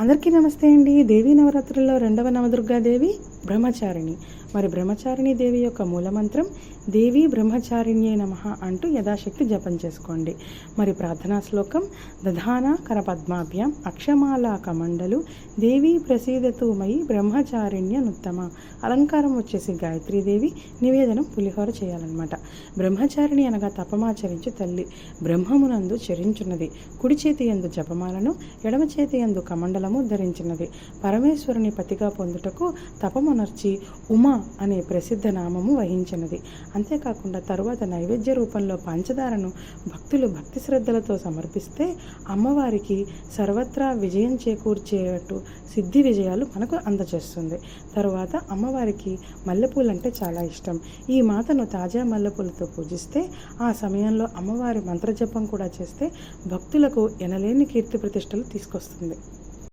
అందరికీ నమస్తే అండి. దేవీ నవరాత్రుల్లో రెండవ నవదుర్గాదేవి బ్రహ్మచారిణి. మరి బ్రహ్మచారిణి దేవి యొక్క మూలమంత్రం దేవి బ్రహ్మచారిణ్యే నమ అంటూ యథాశక్తి జపం చేసుకోండి. మరి ప్రార్థనా శ్లోకం దధాన కరపద్మాభ్యాం అక్షమాలా కమండలు దేవి ప్రసీదతు మయి బ్రహ్మచారిణ్య నుత్తమ. అలంకారం వచ్చేసి గాయత్రీదేవి నివేదనం పులిహోర చేయాలన్నమాట. బ్రహ్మచారిణి అనగా తపమాచరించి తల్లి. బ్రహ్మమునందు చరించున్నది. కుడి చేతి ఎందు జపమాలను ఎడమ చేతి ఎందు కమండలము ధరించినది. పరమేశ్వరుని పతిగా పొందుటకు తపమునర్చి ఉమా అనే ప్రసిద్ధ నామము వహించినది. అంతేకాకుండా తరువాత నైవేద్య రూపంలో పంచదారను భక్తులు భక్తి శ్రద్ధలతో సమర్పిస్తే అమ్మవారికి సర్వత్రా విజయం చేకూర్చేటట్టు సిద్ధి విజయాలు మనకు అందజేస్తుంది. తరువాత అమ్మవారికి మల్లెపూలంటే చాలా ఇష్టం. ఈ మాతను తాజా మల్లెపూలతో పూజిస్తే ఆ సమయంలో అమ్మవారి మంత్రజపం కూడా చేస్తే భక్తులకు ఎనలేని కీర్తి ప్రతిష్టలు తీసుకొస్తుంది.